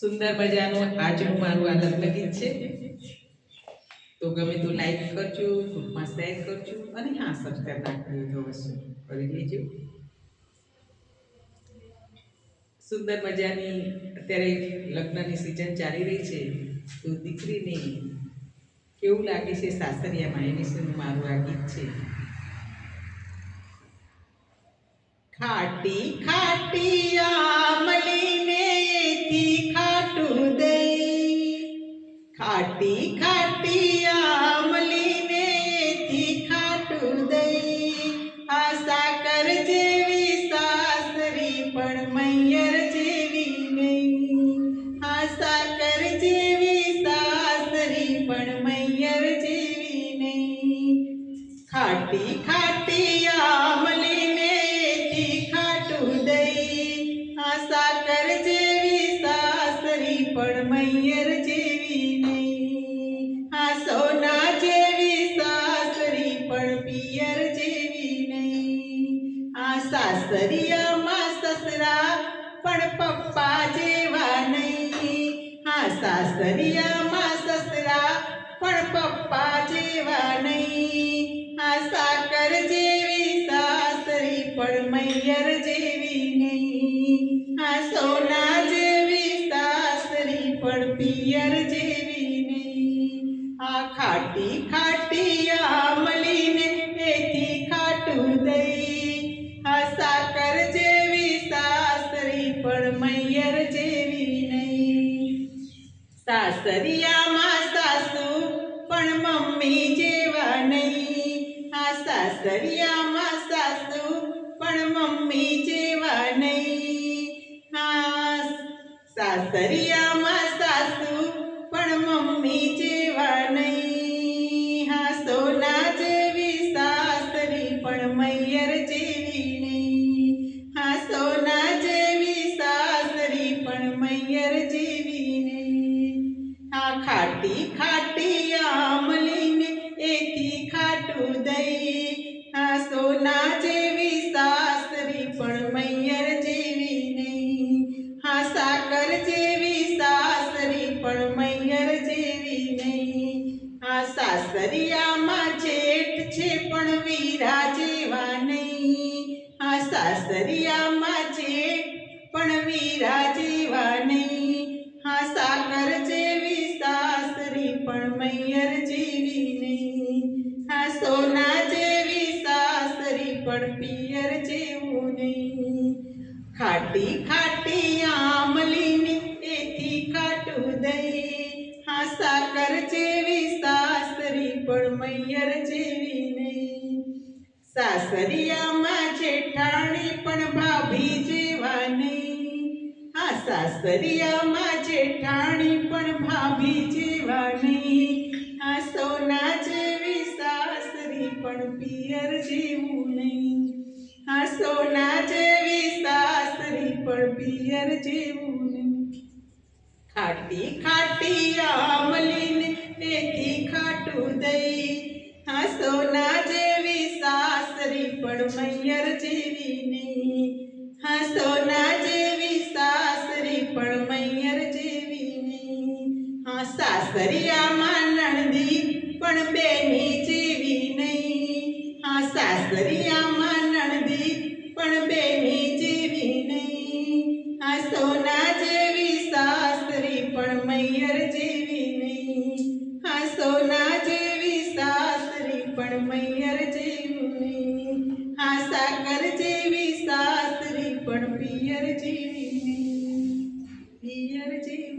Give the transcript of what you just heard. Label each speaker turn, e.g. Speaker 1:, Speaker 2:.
Speaker 1: સુંદર મજાનું આજનું મારું આ લગ્નગીત છે. તો ગમે તો લાઈક કરજો ગ્રુપમાં શેર કરજો, અને હા સબસ્ક્રાઈબ નાખી તો વસ્તુ કરી લેજો. સુંદર મજાની અત્યારે લગ્નની સિઝન ચાલી રહી છે. તો દીકરીને કેવું લાગે છે સાસરિયામાં? એની શું મારું આ ગીત છે? ખાટી ખાટી ખાટી ખાટી આમલીને એથી ખાટું દઈ. આ સાકર જેવી સાસરી, પણ મૈયર જેવી નહીં. આ સાકર જેવી સાસરી, પણ મૈયર જેવી નહીં. ખાટી ખાટી સાસરિયામાં સસરા, પણ પપ્પા જેવા નહીં. હા સાસરિયામાં સસરા, પણ પપ્પા જેવા નહીં. આ સાકર જેવી, સાસરી પણ મૈયર જેવી નહીં. આ સોના જેવી, સાસરી પણ પિયર જેવી નહીં. આ ખાટી સાસરિયામાં સાસુ, પણ મમ્મી જેવા નહીં. હા સાસરિયામાં સાસુ, પણ મમ્મી જેવા નહીં. હા સાસરિયામાં સાસુ, પણ મમ્મી જેવા નહીં. ખાટી ખાટી આમલીને એથી ખાટું દઈ. આ સોના જેવી સાસરી પણ મૈયર જેવી નહીં. હા સાકર જેવી સાસરી પણ મૈયર જેવી નહીં. આ સાસરિયામાં જેઠ છે પણ વીરા જેવા નહીં. આ સાસરિયામાં જેઠ પણ વીરા જેવા પણ મૈયર જેવી હા સોના જેવી સાસરી પણ પિયર જેવું નહીં. ખાટી ખાટી આમલીની એથી ખાટું દઈ હા સાકર જેવી સાસરી પણ મૈયર જેવી નહીં. સાસરિયામાં જેઠાણી પણ ભાભી જેવા નહીં. હા સાસરિયામાં જેઠાણી પણ ભાભી જેવા નહીં. હા સૌના જેવી સાસરી પણ પિયર જેવું નહીં. આ સૌના જેવી સાસરી પણ પિયર જેવું નહીં. ખાટી ખાટી આમલીને તેથી ખાટું દઈ. આ સોના જેવી સાસરી પણ મૈયર જેવી નહીં. હા સોના જેવી સાસરી પણ મૈયર જેવી નહીં. હા સાસરિયામાં બેની જેવી નહીં. હા સાસરિયામાં નણદી પણ બેની જેવી નહીં. હા, સોના જેવી સાસરી, પણ મૈયર જેવી નહીં. હા, સોના જેવી સાસરી, પણ મૈયર જેવી નહીં. હા, સાકર જેવી સાસરી, પણ પિયર જેવી નહીં. પિયર જેવું